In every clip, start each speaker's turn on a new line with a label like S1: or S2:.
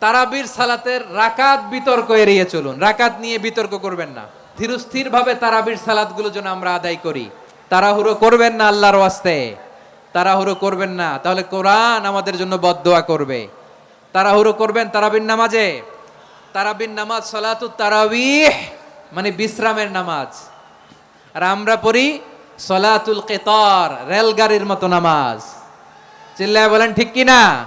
S1: তারাবির সালাতের রাকাত বিতর্ক এড়িয়ে চলুন। রাকাত নিয়ে বিতর্ক করবেন না। ধীরস্থির ভাবে তারাবির সালাতগুলো যেন আমরা আদায় করি। তাড়াহুড়ো করবেন না আল্লাহর ওয়াস্তে। তাড়াহুড়ো করবেন না। তাহলে কোরআন আমাদের জন্য বদদোয়া করবে। তাড়াহুড়ো করবেন তারাবির নামাজে। তারাবির নামাজ সালাতু তারাবিহ মানে বিশ্রামের নামাজ। আর আমরা পড়ি সলাতুল কেতর, রেলগাড়ির মতো নামাজ। চিল্লায় বলেন ঠিক কি না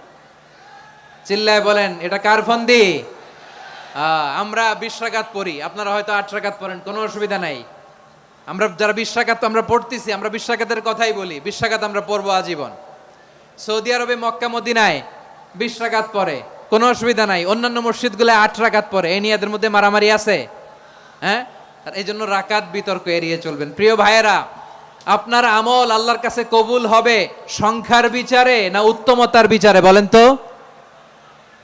S1: চিল্লায় বলেন, এটা কার ফন্দি? আমরা বিশ রাকাত পড়ি, আপনারা হয়তো আট পড়েন, কোনো অসুবিধা নাই। আমরা যারা বিশ রাকাত তো আমরা পড়তেছি, আমরা বিশ রাকাতের কথাই বলি, বিশ রাকাত আমরা পড়ব আজীবন। সৌদি আরবে মক্কা, মদিনায় বিশ রাকাত পরে কোনো অসুবিধা নাই। অন্যান্য মসজিদগুলো আট রাকাত পরে এই নিয়ে এদের মধ্যে মারামারি আছে। হ্যাঁ? আর এই জন্য রাকাত বিতর্ক এড়িয়ে চলবেন। প্রিয় ভাইয়েরা, আপনার আমল আল্লাহর কাছে কবুল হবে সংখ্যার বিচারে না উত্তমতার বিচারে, বলেন তো?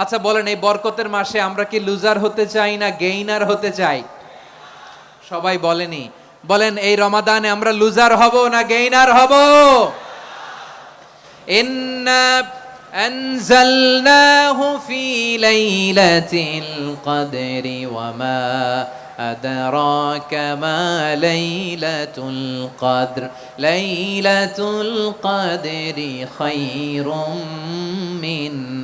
S1: আচ্ছা বলেন এই বরকতের মাসে আমরা কি লুজার হতে চাই না গেইনার হতে চাই সবাই বলেনি বলেন এই রমাদানে আমরা লুজার হব না গেইনার হব ইন্না أنزلناه في ليلة القدر وما أدراك ما ليلة القدر ليلة القدر خير من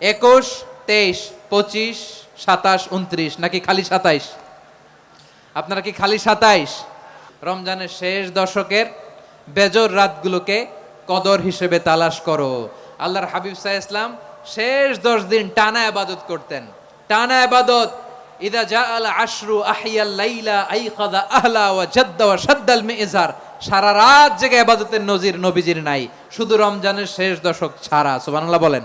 S1: একুশ, তেইশ, পঁচিশ, সাতাশ, উনত্রিশ, নাকি খালি সাতাইশ? আপনারা কি খালি সাতাইশ? রমজানের শেষ দশকের বেজর রাতগুলোকে কদর হিসেবে তালাশ করো। আল্লাহর হাবিব সাহ ইসলাম শেষ দশ দিন টানা আবাদত করতেন। টানা আবাদত, ইদা জা আল আশরু আহিয়াল লাইলা আইকাদা আহলা ওয়া জাদ্দা ওয়া সাদ্দাল মিজার। সারা রাত জেগে আবাদতের নজির নবীজির নাই। শুধু রমজানের শেষ দশক ছাড়া, সুবহানাল্লাহ বলেন।